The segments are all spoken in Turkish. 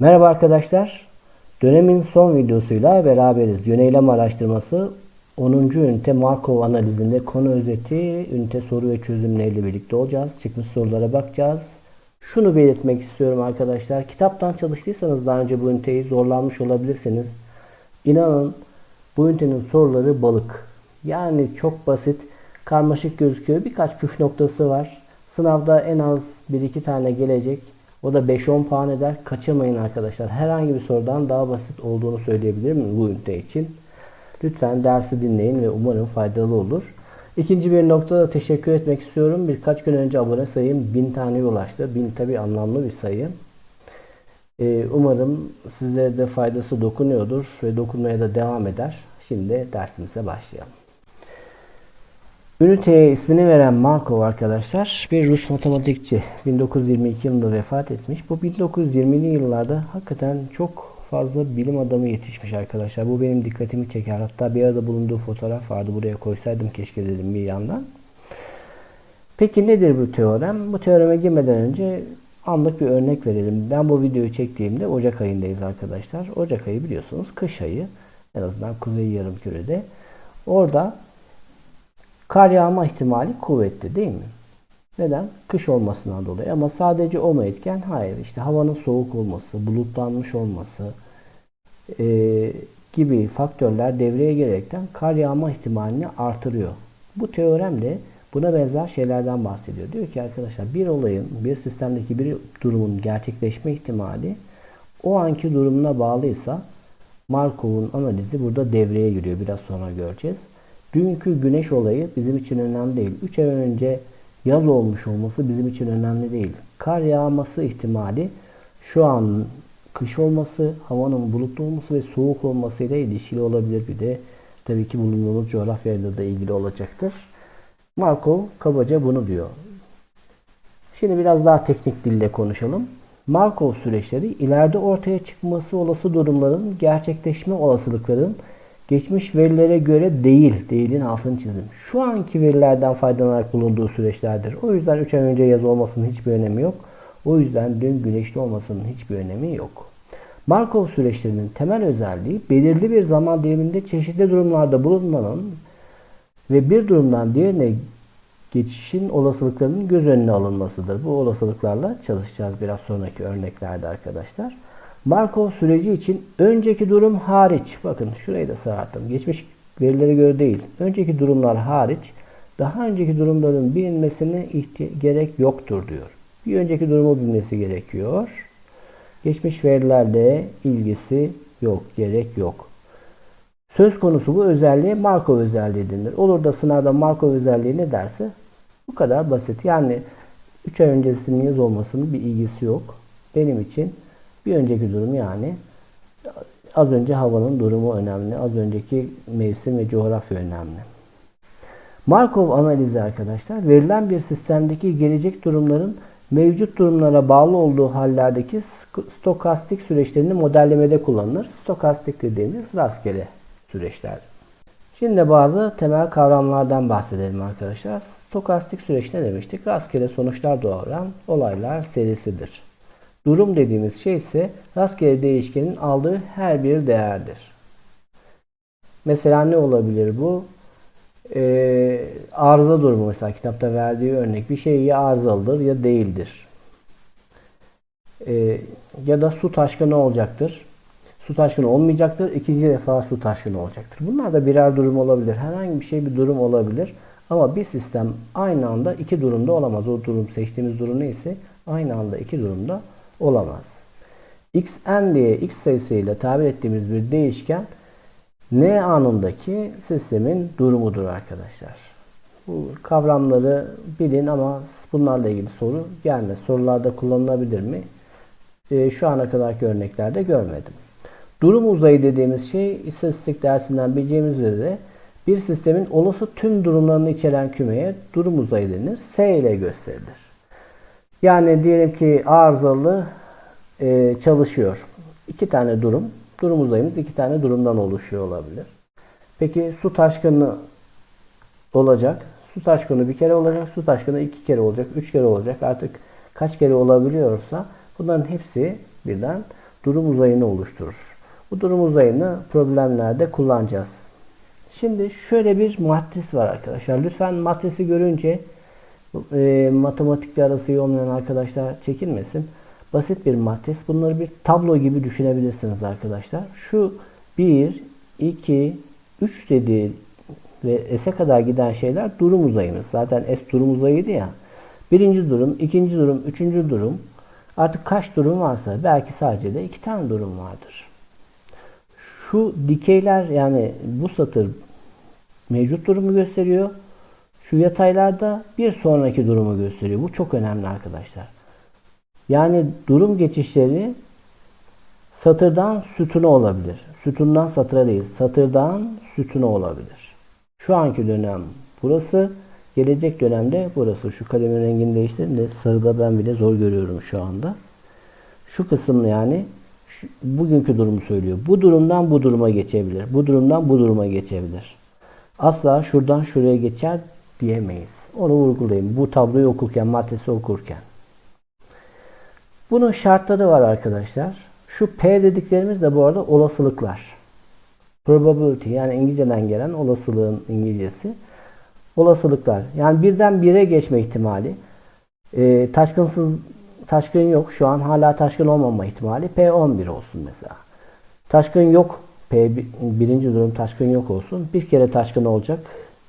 Merhaba arkadaşlar. Dönemin son videosuyla beraberiz. Yöneylem araştırması 10. ünite Markov analizinde konu özeti, ünite soru ve çözümleriyle birlikte olacağız. Çıkmış sorulara bakacağız. Şunu belirtmek istiyorum arkadaşlar. Kitaptan çalıştıysanız daha önce bu üniteyi zorlanmış olabilirsiniz. İnanın bu ünitenin soruları balık. Yani çok basit, karmaşık gözüküyor. Birkaç püf noktası var. Sınavda en az 1-2 tane gelecek. O da 5-10 puan eder. Kaçırmayın arkadaşlar. Herhangi bir sorudan daha basit olduğunu söyleyebilirim bu ünite için. Lütfen dersi dinleyin ve umarım faydalı olur. İkinci bir noktada teşekkür etmek istiyorum. Birkaç gün önce abone sayım 1000 taneye ulaştı. 1000 tabi anlamlı bir sayı. Ee, umarım sizlere de faydası dokunuyordur ve dokunmaya da devam eder. Şimdi dersimize başlayalım. Üniteye ismini veren Markov arkadaşlar bir Rus matematikçi. 1922 yılında vefat etmiş. Bu 1920'li yıllarda hakikaten çok fazla bilim adamı yetişmiş arkadaşlar. Bu benim dikkatimi çeker. Hatta bir arada bulunduğu fotoğraf vardı. Buraya koysaydım keşke dedim bir yandan. Peki nedir bu teorem? Bu teoreme girmeden önce anlık bir örnek verelim. Ben bu videoyu çektiğimde Ocak ayındayız arkadaşlar. Ocak ayı biliyorsunuz kış ayı. En azından Kuzey Yarımküre'de. Orada kar yağma ihtimali kuvvetli değil mi? Neden? Kış olmasından dolayı. Ama sadece o mu etken? Hayır. İşte havanın soğuk olması, bulutlanmış olması e, gibi faktörler devreye girerekten kar yağma ihtimalini artırıyor. Bu teorem de buna benzer şeylerden bahsediyor. Diyor ki arkadaşlar bir olayın, bir sistemdeki bir durumun gerçekleşme ihtimali o anki durumuna bağlıysa Markov'un analizi burada devreye giriyor. Biraz sonra göreceğiz. Dünkü güneş olayı bizim için önemli değil. 3 ay önce yaz olmuş olması bizim için önemli değil. Kar yağması ihtimali şu an kış olması, havanın bulutlu olması ve soğuk olmasıyla ilişkili olabilir. Bir de tabii ki bulunduğumuz coğrafyayla da ilgili olacaktır. Markov kabaca bunu diyor. Şimdi biraz daha teknik dille konuşalım. Markov süreçleri ileride ortaya çıkması olası durumların gerçekleşme olasılıkların geçmiş verilere göre değil, değilin altını çizdim. Şu anki verilerden faydalanarak bulunduğu süreçlerdir. O yüzden 3 ay önce yaz olmasının hiçbir önemi yok. O yüzden dün güneşli olmasının hiçbir önemi yok. Markov süreçlerinin temel özelliği belirli bir zaman diliminde çeşitli durumlarda bulunmanın ve bir durumdan diğerine geçişin olasılıklarının göz önüne alınmasıdır. Bu olasılıklarla çalışacağız biraz sonraki örneklerde arkadaşlar. Markov süreci için önceki durum hariç, bakın şurayı da sağlattım. Geçmiş verilere göre değil, önceki durumlar hariç daha önceki durumların bilinmesine gerek yoktur diyor. Bir önceki durumu bilmesi gerekiyor. Geçmiş verilerle ilgisi yok, gerek yok. Söz konusu bu özelliğe Markov özelliği denilir. Olur da sınavda Markov özelliği ne derse bu kadar basit. Yani 3 ay öncesinin yaz olmasının bir ilgisi yok. Benim için bir önceki durum yani az önce havanın durumu önemli. Az önceki mevsim ve coğrafya önemli. Markov analizi arkadaşlar verilen bir sistemdeki gelecek durumların mevcut durumlara bağlı olduğu hallerdeki stokastik süreçlerini modellemede kullanılır. Stokastik dediğimiz rastgele süreçler. Şimdi bazı temel kavramlardan bahsedelim arkadaşlar. Stokastik süreç ne demiştik? Rastgele sonuçlar doğuran olaylar serisidir. Durum dediğimiz şey ise rastgele değişkenin aldığı her bir değerdir. Mesela ne olabilir bu? Ee, arıza durumu mesela kitapta verdiği örnek bir şey ya arızalıdır ya değildir. Ee, ya da su taşkını olacaktır. Su taşkını olmayacaktır. İkinci defa su taşkını olacaktır. Bunlar da birer durum olabilir. Herhangi bir şey bir durum olabilir. Ama bir sistem aynı anda iki durumda olamaz. O durum seçtiğimiz durum neyse aynı anda iki durumda olamaz. xn diye x sayısıyla tabir ettiğimiz bir değişken n anındaki sistemin durumudur arkadaşlar. Bu kavramları bilin ama bunlarla ilgili soru gelmez. Sorularda kullanılabilir mi? E, şu ana kadarki örneklerde görmedim. Durum uzayı dediğimiz şey istatistik dersinden bileceğimiz üzere bir sistemin olası tüm durumlarını içeren kümeye durum uzayı denir. S ile gösterilir. Yani diyelim ki arızalı e, çalışıyor. İki tane durum. Durum uzayımız iki tane durumdan oluşuyor olabilir. Peki su taşkını olacak. Su taşkını bir kere olacak. Su taşkını iki kere olacak. Üç kere olacak. Artık kaç kere olabiliyorsa bunların hepsi birden durum uzayını oluşturur. Bu durum uzayını problemlerde kullanacağız. Şimdi şöyle bir matris var arkadaşlar. Lütfen matrisi görünce e, matematikle arası iyi olmayan arkadaşlar çekinmesin. Basit bir matris. Bunları bir tablo gibi düşünebilirsiniz arkadaşlar. Şu 1, 2, 3 dediği ve S'e kadar giden şeyler durum uzayımız. Zaten S durum uzayıydı ya. Birinci durum, ikinci durum, üçüncü durum. Artık kaç durum varsa belki sadece de iki tane durum vardır. Şu dikeyler yani bu satır mevcut durumu gösteriyor. Şu yataylarda bir sonraki durumu gösteriyor. Bu çok önemli arkadaşlar. Yani durum geçişleri satırdan sütuna olabilir. Sütundan satıra değil, satırdan sütuna olabilir. Şu anki dönem burası, gelecek dönemde burası. Şu kalemin rengini değiştirin de sarıda ben bile zor görüyorum şu anda. Şu kısım yani şu, bugünkü durumu söylüyor. Bu durumdan bu duruma geçebilir. Bu durumdan bu duruma geçebilir. Asla şuradan şuraya geçer diyemeyiz. Onu vurgulayayım. Bu tabloyu okurken, maddesi okurken. Bunun şartları var arkadaşlar. Şu P dediklerimiz de bu arada olasılıklar. Probability yani İngilizceden gelen olasılığın İngilizcesi. Olasılıklar. Yani birden bire geçme ihtimali. E, taşkınsız taşkın yok. Şu an hala taşkın olmama ihtimali. P11 olsun mesela. Taşkın yok. P birinci durum taşkın yok olsun. Bir kere taşkın olacak.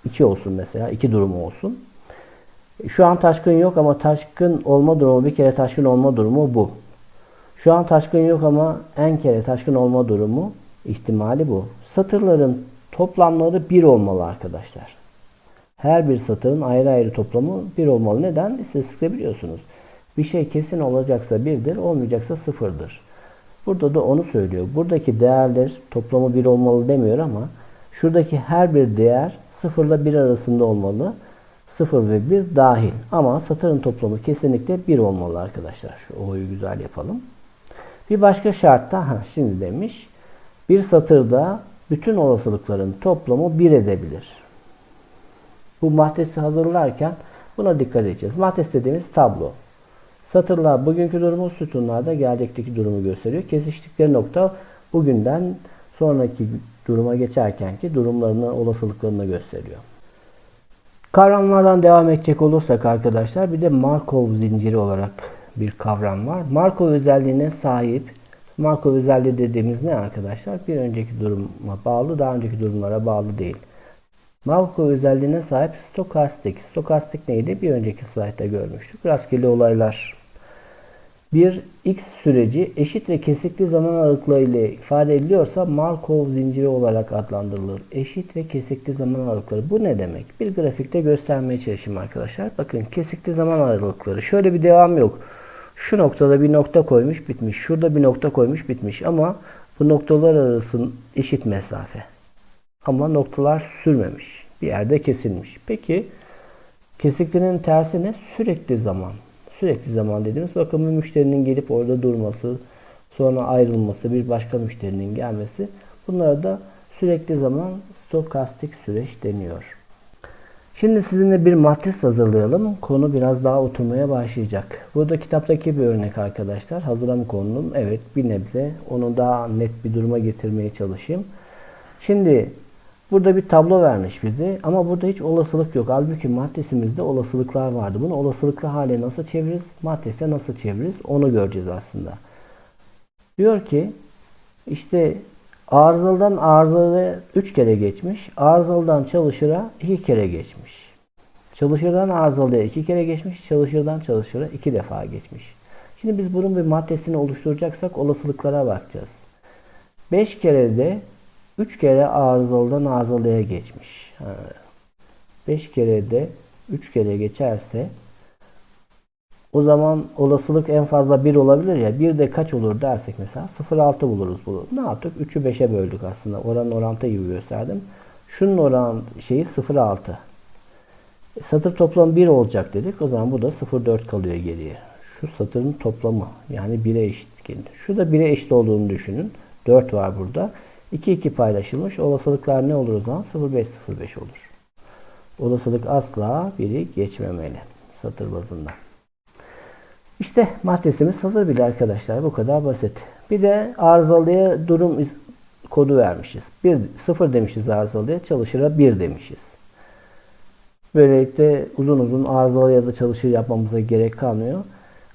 2 olsun mesela. iki durumu olsun. Şu an taşkın yok ama taşkın olma durumu bir kere taşkın olma durumu bu. Şu an taşkın yok ama en kere taşkın olma durumu ihtimali bu. Satırların toplamları 1 olmalı arkadaşlar. Her bir satırın ayrı ayrı toplamı 1 olmalı. Neden? İstatistikte biliyorsunuz. Bir şey kesin olacaksa 1'dir, olmayacaksa 0'dır. Burada da onu söylüyor. Buradaki değerler toplamı 1 olmalı demiyor ama şuradaki her bir değer 0 ile 1 arasında olmalı. 0 ve 1 dahil. Ama satırın toplamı kesinlikle 1 olmalı arkadaşlar. Şu O'yu güzel yapalım. Bir başka şartta ha şimdi demiş. Bir satırda bütün olasılıkların toplamı 1 edebilir. Bu matrisi hazırlarken buna dikkat edeceğiz. Matris dediğimiz tablo. Satırlar bugünkü durumu, sütunlar da gelecekteki durumu gösteriyor. Kesiştikleri nokta bugünden sonraki duruma geçerkenki durumlarını, olasılıklarını gösteriyor. Kavramlardan devam edecek olursak arkadaşlar bir de Markov zinciri olarak bir kavram var. Markov özelliğine sahip Markov özelliği dediğimiz ne arkadaşlar? Bir önceki duruma bağlı, daha önceki durumlara bağlı değil. Markov özelliğine sahip stokastik. Stokastik neydi? Bir önceki slaytta görmüştük. Rastgele olaylar. Bir x süreci eşit ve kesikli zaman aralıkları ile ifade ediliyorsa Markov zinciri olarak adlandırılır. Eşit ve kesikli zaman aralıkları. Bu ne demek? Bir grafikte göstermeye çalışayım arkadaşlar. Bakın kesikli zaman aralıkları. Şöyle bir devam yok. Şu noktada bir nokta koymuş bitmiş. Şurada bir nokta koymuş bitmiş. Ama bu noktalar arası eşit mesafe. Ama noktalar sürmemiş. Bir yerde kesilmiş. Peki kesiklinin tersi ne? Sürekli zaman. Sürekli zaman dediğimiz bakın bir müşterinin gelip orada durması, sonra ayrılması, bir başka müşterinin gelmesi. Bunlara da sürekli zaman stokastik süreç deniyor. Şimdi sizinle bir matris hazırlayalım. Konu biraz daha oturmaya başlayacak. Burada kitaptaki bir örnek arkadaşlar. Hazıra mı konulum? Evet bir nebze. Onu daha net bir duruma getirmeye çalışayım. Şimdi burada bir tablo vermiş bize ama burada hiç olasılık yok. Halbuki matrisimizde olasılıklar vardı. Bunu olasılıklı hale nasıl çeviririz? Matrise nasıl çeviririz? Onu göreceğiz aslında. Diyor ki işte Arızalıdan arızalıya 3 kere geçmiş. Arızalıdan çalışıra 2 kere geçmiş. Çalışırdan arızalıya 2 kere geçmiş. Çalışırdan çalışıra 2 defa geçmiş. Şimdi biz bunun bir maddesini oluşturacaksak olasılıklara bakacağız. 5 kere de 3 kere arızalıdan arızalıya geçmiş. 5 kere de 3 kere geçerse o zaman olasılık en fazla 1 olabilir ya. 1 de kaç olur dersek mesela 0.6 buluruz bunu. Ne yaptık? 3'ü 5'e böldük aslında. Oran orantı gibi gösterdim. Şunun oran şeyi 0.6. E, satır toplamı 1 olacak dedik. O zaman bu da 0.4 kalıyor geriye. Şu satırın toplamı yani 1'e eşit gelir. Şu da 1'e eşit olduğunu düşünün. 4 var burada. 2 2 paylaşılmış. Olasılıklar ne olur o zaman? 0.5 0.5 olur. Olasılık asla 1'i geçmemeli satır bazında. İşte maddesimiz hazır bile arkadaşlar. Bu kadar basit. Bir de arızalıya durum kodu vermişiz. 1, 0 demişiz arızalıya. Çalışıra 1 demişiz. Böylelikle uzun uzun arızalı ya da çalışır yapmamıza gerek kalmıyor.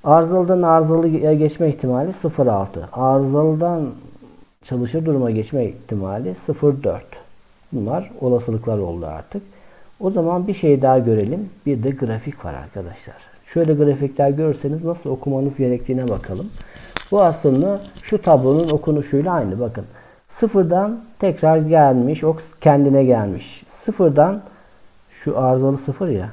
Arızalıdan arızalıya geçme ihtimali 0.6. Arızalıdan çalışır duruma geçme ihtimali 0.4. Bunlar olasılıklar oldu artık. O zaman bir şey daha görelim. Bir de grafik var arkadaşlar. Şöyle grafikler görürseniz nasıl okumanız gerektiğine bakalım. Bu aslında şu tablonun okunuşuyla aynı. Bakın sıfırdan tekrar gelmiş, o kendine gelmiş. Sıfırdan şu arızalı sıfır ya.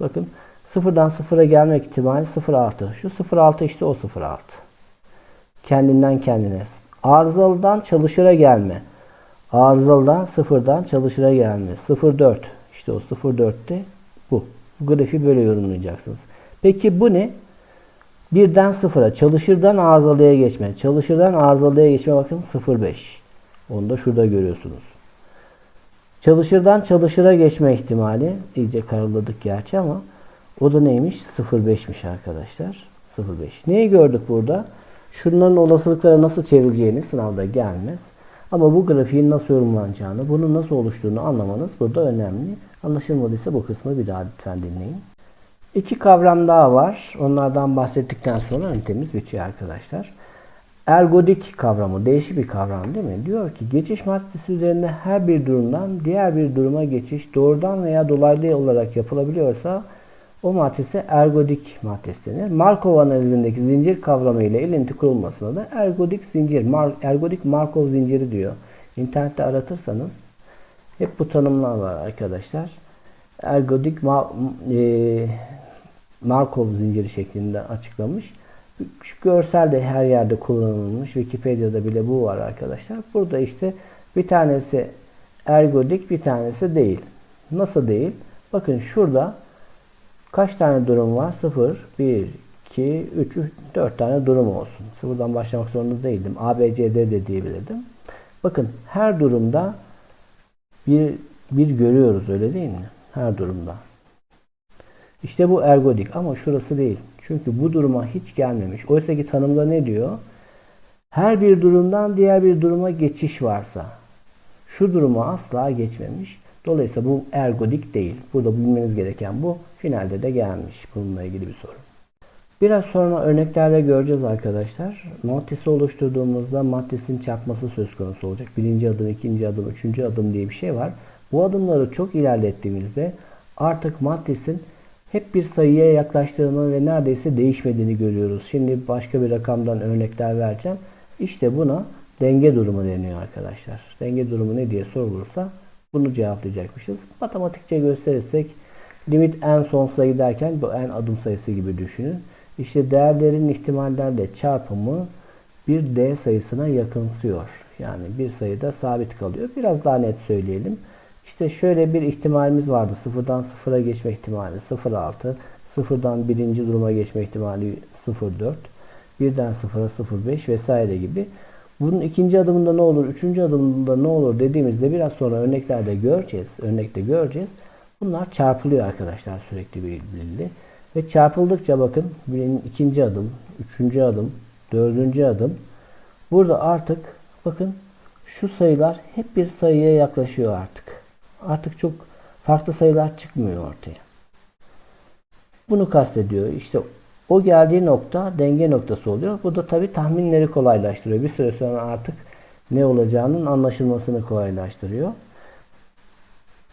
Bakın sıfırdan sıfıra gelmek ihtimali 0.6. Şu 0.6 işte o 0.6. Kendinden kendine. Arızalıdan çalışıra gelme. Arızalıdan sıfırdan çalışıra gelme. 0.4. İşte o 0.4'te bu. Bu grafiği böyle yorumlayacaksınız. Peki bu ne? Birden sıfıra. Çalışırdan arızalıya geçme. Çalışırdan arızalıya geçme bakın 0.5. Onu da şurada görüyorsunuz. Çalışırdan çalışıra geçme ihtimali iyice karaladık gerçi ama o da neymiş? 0.5'miş arkadaşlar. 0.5. Neyi gördük burada? Şunların olasılıklara nasıl çevrileceğini sınavda gelmez. Ama bu grafiğin nasıl yorumlanacağını, bunun nasıl oluştuğunu anlamanız burada önemli. Anlaşılmadıysa bu kısmı bir daha lütfen dinleyin. İki kavram daha var. Onlardan bahsettikten sonra ünitemiz bitiyor arkadaşlar. Ergodik kavramı değişik bir kavram değil mi? Diyor ki geçiş maddesi üzerinde her bir durumdan diğer bir duruma geçiş doğrudan veya dolaylı olarak yapılabiliyorsa o maddese ergodik maddesi denir. Markov analizindeki zincir kavramı ile ilinti kurulmasına da ergodik zincir, mar, ergodik Markov zinciri diyor. İnternette aratırsanız hep bu tanımlar var arkadaşlar. Ergodik ma, e, Markov zinciri şeklinde açıklamış. Şu görsel de her yerde kullanılmış. Wikipedia'da bile bu var arkadaşlar. Burada işte bir tanesi ergodik bir tanesi değil. Nasıl değil? Bakın şurada kaç tane durum var? 0, 1, 2, 3, 3 4 tane durum olsun. Sıfırdan başlamak zorunda değildim. A, B, C, D de diyebilirdim. Bakın her durumda bir, bir görüyoruz öyle değil mi? Her durumda. İşte bu ergodik ama şurası değil. Çünkü bu duruma hiç gelmemiş. Oysa ki tanımda ne diyor? Her bir durumdan diğer bir duruma geçiş varsa şu duruma asla geçmemiş. Dolayısıyla bu ergodik değil. Burada bilmeniz gereken bu. Finalde de gelmiş. Bununla ilgili bir soru. Biraz sonra örneklerle göreceğiz arkadaşlar. Matrisi oluşturduğumuzda matrisin çarpması söz konusu olacak. Birinci adım, ikinci adım, üçüncü adım diye bir şey var. Bu adımları çok ilerlettiğimizde artık matrisin hep bir sayıya yaklaştığını ve neredeyse değişmediğini görüyoruz. Şimdi başka bir rakamdan örnekler vereceğim. İşte buna denge durumu deniyor arkadaşlar. Denge durumu ne diye sorulursa bunu cevaplayacakmışız. Matematikçe gösterirsek limit en sonsuza giderken bu en adım sayısı gibi düşünün. İşte değerlerin ihtimallerle çarpımı bir d sayısına yakınsıyor. Yani bir sayıda sabit kalıyor. Biraz daha net söyleyelim. İşte şöyle bir ihtimalimiz vardı. Sıfırdan sıfıra geçme ihtimali 0.6. Sıfırdan birinci duruma geçme ihtimali 0.4. Birden sıfıra 0.5 vesaire gibi. Bunun ikinci adımında ne olur, üçüncü adımında ne olur dediğimizde biraz sonra örneklerde göreceğiz. Örnekte göreceğiz. Bunlar çarpılıyor arkadaşlar sürekli birbiriyle. Ve çarpıldıkça bakın birinin ikinci adım, üçüncü adım, dördüncü adım. Burada artık bakın şu sayılar hep bir sayıya yaklaşıyor artık. Artık çok farklı sayılar çıkmıyor ortaya. Bunu kastediyor. İşte o geldiği nokta denge noktası oluyor. Bu da tabi tahminleri kolaylaştırıyor. Bir süre sonra artık ne olacağının anlaşılmasını kolaylaştırıyor.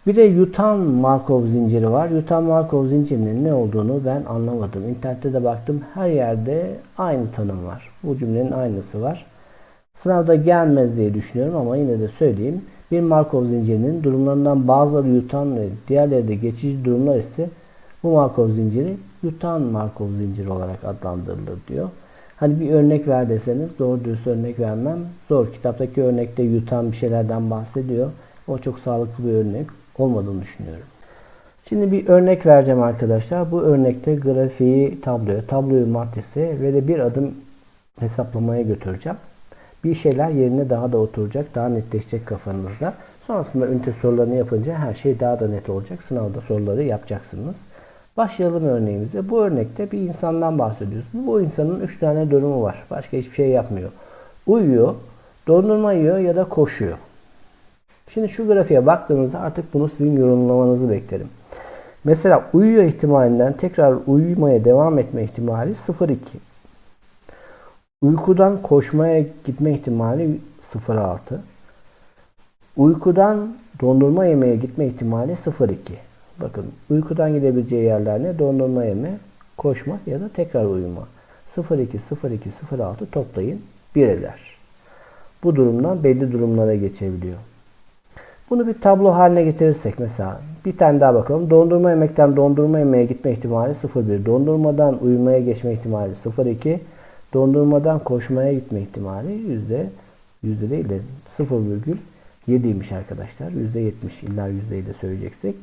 Bir de yutan Markov zinciri var. Yutan Markov zincirinin ne olduğunu ben anlamadım. İnternette de baktım. Her yerde aynı tanım var. Bu cümlenin aynısı var. Sınavda gelmez diye düşünüyorum ama yine de söyleyeyim. Bir Markov zincirinin durumlarından bazıları yutan ve diğerleri de geçici durumlar ise bu Markov zinciri yutan Markov zinciri olarak adlandırılır diyor. Hani bir örnek ver deseniz doğru dürüst örnek vermem zor. Kitaptaki örnekte yutan bir şeylerden bahsediyor. O çok sağlıklı bir örnek olmadığını düşünüyorum. Şimdi bir örnek vereceğim arkadaşlar. Bu örnekte grafiği tabloya, tabloyu matrisi ve de bir adım hesaplamaya götüreceğim. Bir şeyler yerine daha da oturacak, daha netleşecek kafanızda. Sonrasında ünite sorularını yapınca her şey daha da net olacak. Sınavda soruları yapacaksınız. Başlayalım örneğimize. Bu örnekte bir insandan bahsediyoruz. Bu insanın 3 tane durumu var. Başka hiçbir şey yapmıyor. Uyuyor, dondurma yiyor ya da koşuyor. Şimdi şu grafiğe baktığımızda artık bunu sizin yorumlamanızı beklerim. Mesela uyuyor ihtimalinden tekrar uyumaya devam etme ihtimali 0,2. Uykudan koşmaya gitme ihtimali 0,6. Uykudan dondurma yemeye gitme ihtimali 0,2. Bakın uykudan gidebileceği yerler ne? Dondurma yeme, koşmak ya da tekrar uyuma. 0,2, 0,2, 0,6 toplayın 1 eder. Bu durumdan belli durumlara geçebiliyor. Bunu bir tablo haline getirirsek mesela bir tane daha bakalım. Dondurma yemekten dondurma yemeye gitme ihtimali 0,1. Dondurmadan uyumaya geçme ihtimali 0,2. Dondurmadan koşmaya gitme ihtimali yüzde yüzde değil de 0,7'ymiş arkadaşlar. Yüzde 70 illa yüzdeyi de söyleyeceksek.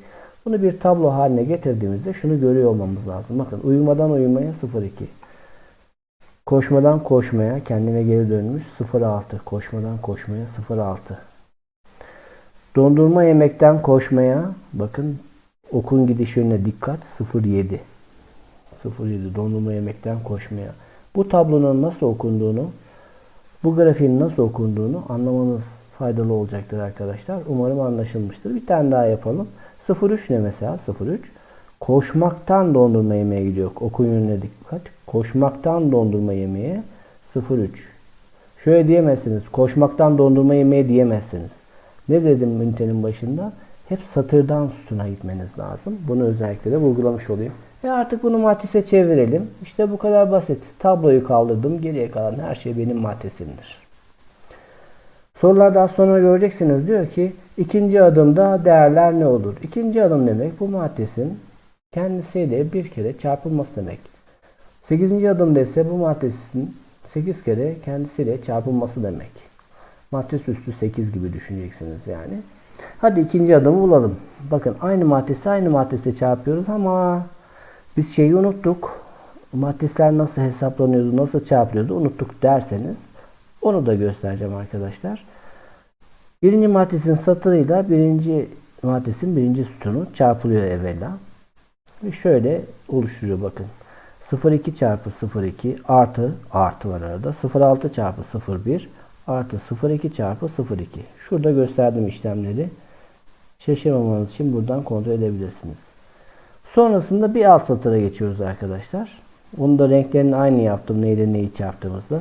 Bunu bir tablo haline getirdiğimizde şunu görüyor olmamız lazım. Bakın uyumadan uyumaya 0,2. Koşmadan koşmaya kendine geri dönmüş 0,6. Koşmadan koşmaya 0,6. Dondurma yemekten koşmaya bakın okun gidiş yönüne dikkat 07. 07 dondurma yemekten koşmaya. Bu tablonun nasıl okunduğunu, bu grafiğin nasıl okunduğunu anlamanız faydalı olacaktır arkadaşlar. Umarım anlaşılmıştır. Bir tane daha yapalım. 03 ne mesela? 03. Koşmaktan dondurma yemeye gidiyor. Okun yönüne dikkat. Koşmaktan dondurma yemeye 03. Şöyle diyemezsiniz. Koşmaktan dondurma yemeye diyemezsiniz. Ne dedim ünitenin başında? Hep satırdan sütuna gitmeniz lazım. Bunu özellikle de vurgulamış olayım. Ve artık bunu matrise çevirelim. İşte bu kadar basit. Tabloyu kaldırdım. Geriye kalan her şey benim matrisimdir. Sorular daha sonra göreceksiniz. Diyor ki ikinci adımda değerler ne olur? İkinci adım demek bu matrisin kendisiyle bir kere çarpılması demek. Sekizinci adımda ise bu matrisin 8 kere kendisiyle çarpılması demek. Matris üstü 8 gibi düşüneceksiniz yani. Hadi ikinci adımı bulalım. Bakın aynı matrisi aynı matrisle çarpıyoruz ama biz şeyi unuttuk. Matrisler nasıl hesaplanıyordu, nasıl çarpılıyordu unuttuk derseniz onu da göstereceğim arkadaşlar. Birinci matrisin satırıyla birinci matrisin birinci sütunu çarpılıyor evvela. Ve şöyle oluşturuyor bakın. 0,2 çarpı 0,2 artı artı var arada. 0,6 çarpı 0,1 artı 0,2 çarpı 0,2. Şurada gösterdim işlemleri. Şaşırmamanız için buradan kontrol edebilirsiniz. Sonrasında bir alt satıra geçiyoruz arkadaşlar. Bunu da renklerini aynı yaptım neyle neyi çarptığımızda.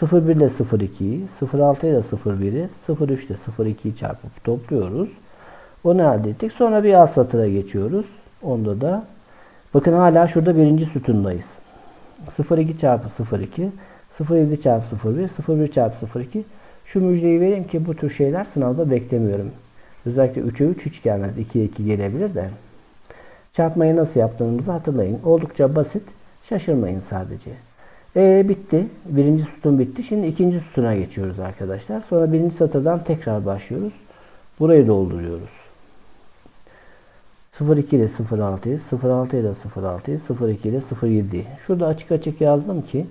0,1 ile 0,2'yi, 0,6 ile 0,1'i, 0,3 ile 0,2'yi çarpıp topluyoruz. Onu elde ettik. Sonra bir alt satıra geçiyoruz. Onda da bakın hala şurada birinci sütundayız. 0,2 çarpı 0,2, 0,7 çarpı 0,1, 0,1 çarpı 0,2. Şu müjdeyi vereyim ki bu tür şeyler sınavda beklemiyorum. Özellikle 3'e 3 hiç gelmez. 2'ye 2 gelebilir de. Çarpmayı nasıl yaptığımızı hatırlayın. Oldukça basit. Şaşırmayın sadece. E bitti. Birinci sütun bitti. Şimdi ikinci sütuna geçiyoruz arkadaşlar. Sonra birinci satırdan tekrar başlıyoruz. Burayı dolduruyoruz. 02 ile 06'yı, 06 ile 06'yı, 02 ile 07'yi. Şurada açık açık yazdım ki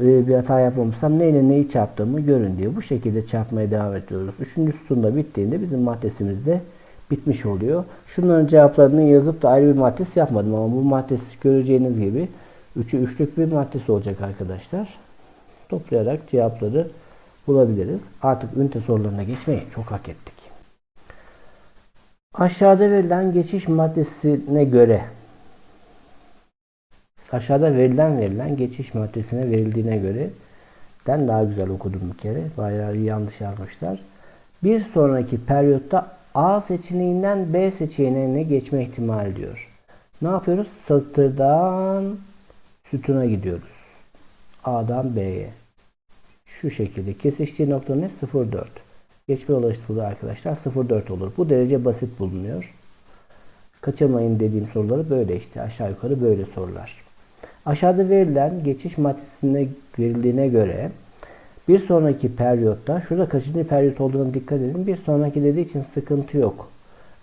bir hata yapmamışsam neyle neyi çarptığımı görün diye. Bu şekilde çarpmaya devam ediyoruz. Üçüncü sütunda bittiğinde bizim maddesimiz de bitmiş oluyor. Şunların cevaplarını yazıp da ayrı bir maddesi yapmadım ama bu maddesi göreceğiniz gibi 3'ü üçlük bir maddesi olacak arkadaşlar. Toplayarak cevapları bulabiliriz. Artık ünite sorularına geçmeyi çok hak ettik. Aşağıda verilen geçiş maddesine göre aşağıda verilen verilen geçiş maddesine verildiğine göre den daha güzel okudum bir kere. Bayağı yanlış yazmışlar. Bir sonraki periyotta A seçeneğinden B seçeneğine geçme ihtimali diyor. Ne yapıyoruz? Satırdan sütuna gidiyoruz. A'dan B'ye. Şu şekilde. Kesiştiği nokta ne? 0,4. Geçme olasılığı arkadaşlar 0,4 olur. Bu derece basit bulunuyor. Kaçırmayın dediğim soruları böyle işte. Aşağı yukarı böyle sorular. Aşağıda verilen geçiş maddesine verildiğine göre bir sonraki periyotta, şurada kaçıncı periyot olduğuna dikkat edin. Bir sonraki dediği için sıkıntı yok.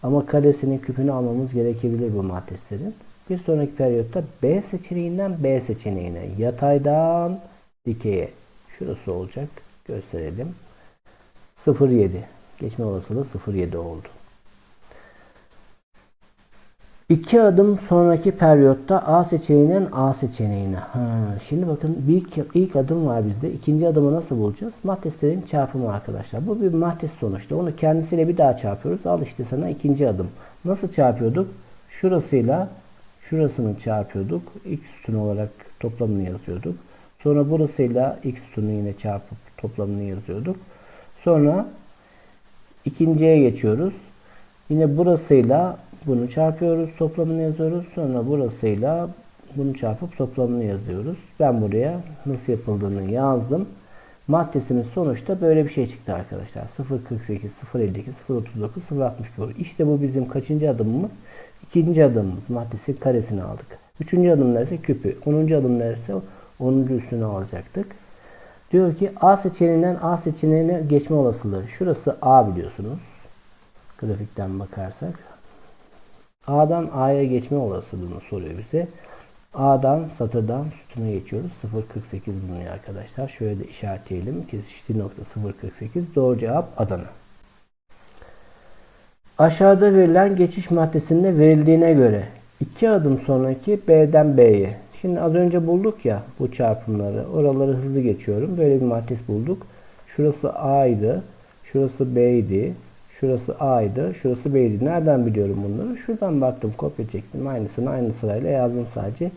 Ama karesinin küpünü almamız gerekebilir bu matrislerin. Bir sonraki periyotta B seçeneğinden B seçeneğine, yataydan dikeye. Şurası olacak. Gösterelim. 0,7. Geçme olasılığı 0,7 oldu. İki adım sonraki periyotta A seçeneğinden A seçeneğine. Ha, şimdi bakın bir ilk, adım var bizde. İkinci adımı nasıl bulacağız? Matrislerin çarpımı arkadaşlar. Bu bir matris sonuçta. Onu kendisiyle bir daha çarpıyoruz. Al işte sana ikinci adım. Nasıl çarpıyorduk? Şurasıyla şurasını çarpıyorduk. X sütun olarak toplamını yazıyorduk. Sonra burasıyla X sütunu yine çarpıp toplamını yazıyorduk. Sonra ikinciye geçiyoruz. Yine burasıyla bunu çarpıyoruz, toplamını yazıyoruz. Sonra burasıyla bunu çarpıp toplamını yazıyoruz. Ben buraya nasıl yapıldığını yazdım. Maddesimiz sonuçta böyle bir şey çıktı arkadaşlar. 0.48, 0.52, 0.39, 0.61. İşte bu bizim kaçıncı adımımız? İkinci adımımız. Maddesin karesini aldık. Üçüncü adım neresi? Küpü. Onuncu adım neresi? Onuncu üstünü alacaktık. Diyor ki A seçeneğinden A seçeneğine geçme olasılığı. Şurası A biliyorsunuz. Grafikten bakarsak. A'dan A'ya geçme olasılığını soruyor bize. A'dan satırdan sütuna geçiyoruz. 0.48 bulunuyor arkadaşlar. Şöyle de işaretleyelim. Kesiştiği nokta 0.48. Doğru cevap Adana. Aşağıda verilen geçiş maddesinde verildiğine göre iki adım sonraki B'den B'ye. Şimdi az önce bulduk ya bu çarpımları. Oraları hızlı geçiyorum. Böyle bir matris bulduk. Şurası A'ydı. Şurası B'ydi. Şurası A'ydı. Şurası B'ydi. Nereden biliyorum bunları? Şuradan baktım. Kopya çektim. Aynısını aynı sırayla yazdım sadece.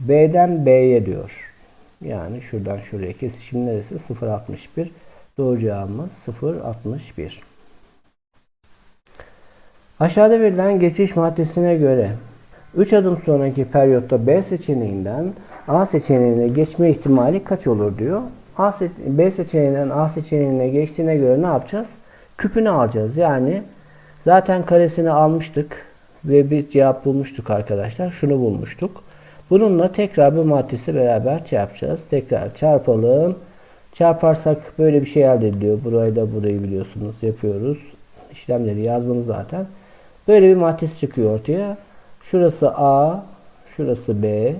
B'den B'ye diyor. Yani şuradan şuraya kesişim neresi? 0.61. Doğru cevabımız 0.61. Aşağıda verilen geçiş maddesine göre 3 adım sonraki periyotta B seçeneğinden A seçeneğine geçme ihtimali kaç olur diyor. A B seçeneğinden A seçeneğine geçtiğine göre ne yapacağız? Küpünü alacağız. Yani zaten karesini almıştık ve bir cevap bulmuştuk arkadaşlar. Şunu bulmuştuk. Bununla tekrar bu maddesi beraber çarpacağız. Tekrar çarpalım. Çarparsak böyle bir şey elde ediliyor. Burayı da burayı biliyorsunuz yapıyoruz. İşlemleri yazdım zaten. Böyle bir maddesi çıkıyor ortaya. Şurası A, şurası B.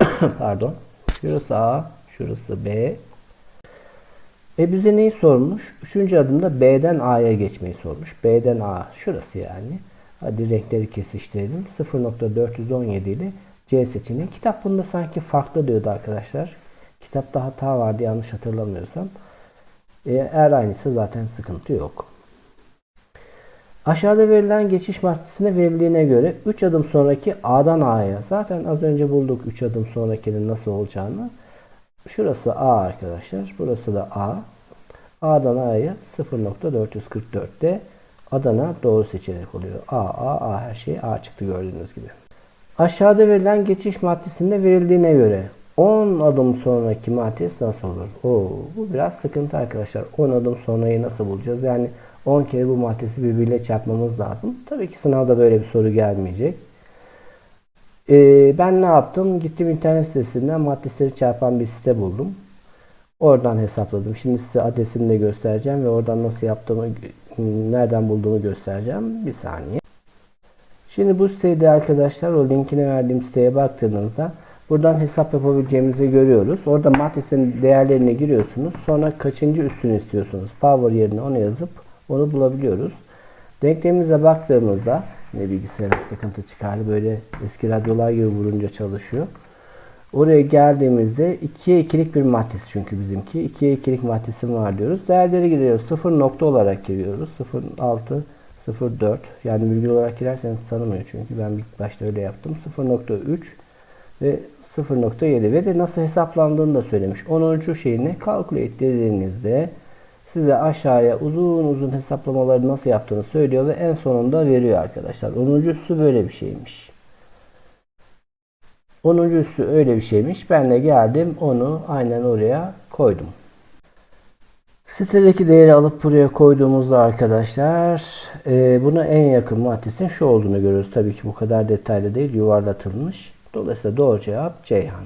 Pardon. Şurası A, şurası B. E bize neyi sormuş? Üçüncü adımda B'den A'ya geçmeyi sormuş. B'den A. Şurası yani. Hadi renkleri kesiştirelim. 0.417 ile C seçeneği. Kitap bunda sanki farklı diyordu arkadaşlar. Kitapta hata vardı yanlış hatırlamıyorsam. E, eğer aynıysa zaten sıkıntı yok. Aşağıda verilen geçiş maddesine verildiğine göre 3 adım sonraki A'dan A'ya. Zaten az önce bulduk 3 adım sonrakinin nasıl olacağını. Şurası A arkadaşlar. Burası da A. A'dan A'ya 0.444'te Adana doğru seçenek oluyor. A, A, A her şey A çıktı gördüğünüz gibi. Aşağıda verilen geçiş maddesinde verildiğine göre 10 adım sonraki matris nasıl olur? Oo, bu biraz sıkıntı arkadaşlar. 10 adım sonrayı nasıl bulacağız? Yani 10 kere bu maddesi birbiriyle çarpmamız lazım. Tabii ki sınavda böyle bir soru gelmeyecek. Ee, ben ne yaptım? Gittim internet sitesinden matrisleri çarpan bir site buldum. Oradan hesapladım. Şimdi size adresini de göstereceğim ve oradan nasıl yaptığımı, nereden bulduğumu göstereceğim. Bir saniye. Şimdi bu sitede arkadaşlar o linkini verdiğim siteye baktığınızda buradan hesap yapabileceğimizi görüyoruz. Orada matrisin değerlerini giriyorsunuz. Sonra kaçıncı üstünü istiyorsunuz. Power yerine onu yazıp onu bulabiliyoruz. Denklemimize baktığımızda ne bilgisayar sıkıntı çıkardı. Böyle eski radyolar gibi vurunca çalışıyor. Oraya geldiğimizde 2'ye 2'lik bir matris çünkü bizimki. 2'ye 2'lik matrisim var diyoruz. Değerleri giriyoruz. 0 nokta olarak giriyoruz. 0.6 0.4 yani virgül olarak girerseniz tanımıyor çünkü ben ilk başta öyle yaptım. 0.3 ve 0.7 ve de nasıl hesaplandığını da söylemiş. 10. şeyini calculate dediğinizde size aşağıya uzun uzun hesaplamaları nasıl yaptığını söylüyor ve en sonunda veriyor arkadaşlar. 10.sü böyle bir şeymiş. 10.sü öyle bir şeymiş. Ben de geldim onu aynen oraya koydum. Sitedeki değeri alıp buraya koyduğumuzda arkadaşlar e, buna en yakın maddesin şu olduğunu görüyoruz. Tabii ki bu kadar detaylı değil yuvarlatılmış. Dolayısıyla doğru cevap Ceyhan.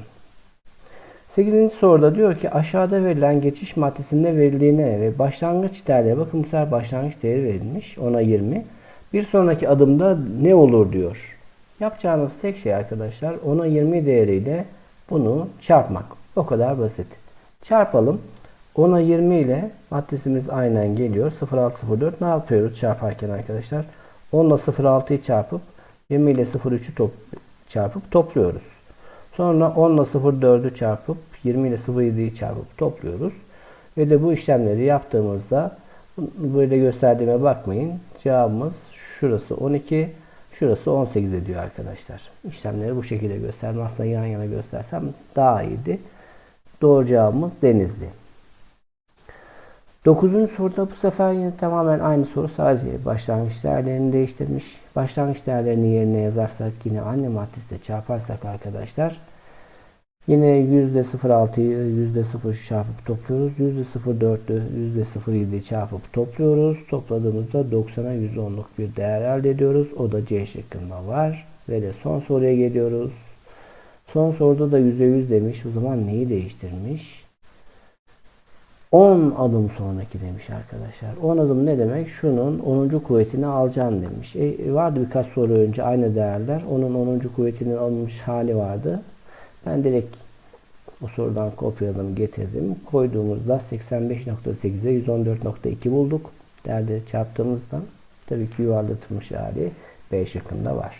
8. soruda diyor ki aşağıda verilen geçiş maddesinde verildiğine ve başlangıç değerleri bakın bu sefer başlangıç değeri verilmiş ona 20. Bir sonraki adımda ne olur diyor. Yapacağınız tek şey arkadaşlar ona 20 değeriyle bunu çarpmak. O kadar basit. Çarpalım. 10'a 20 ile maddesimiz aynen geliyor. 0,604 ne yapıyoruz çarparken arkadaşlar? 10 ile 0,6'yı çarpıp 20 ile 0,3'ü top, çarpıp topluyoruz. Sonra 10 ile 0,4'ü çarpıp 20 ile 0,7'yi çarpıp topluyoruz. Ve de bu işlemleri yaptığımızda böyle gösterdiğime bakmayın. Cevabımız şurası 12, şurası 18 ediyor arkadaşlar. İşlemleri bu şekilde gösterdim. Aslında yan yana göstersem daha iyiydi. Doğru cevabımız Denizli. Dokuzuncu soruda bu sefer yine tamamen aynı soru sadece başlangıç değerlerini değiştirmiş. Başlangıç değerlerini yerine yazarsak yine anne maddesiyle çarparsak arkadaşlar yine %06'yı %0 çarpıp topluyoruz. %04'ü %07'yi çarpıp topluyoruz. Topladığımızda 90'a %10'luk bir değer elde ediyoruz. O da C şıkkında var. Ve de son soruya geliyoruz. Son soruda da %100 demiş. O zaman neyi değiştirmiş? 10 adım sonraki demiş arkadaşlar. 10 adım ne demek? Şunun 10. kuvvetini alacaksın demiş. E, vardı birkaç soru önce aynı değerler. Onun 10. kuvvetinin alınmış hali vardı. Ben direkt bu sorudan kopyaladım getirdim. Koyduğumuzda 85.8'e 114.2 bulduk. Değerleri çarptığımızda tabii ki yuvarlatılmış hali B şıkkında var.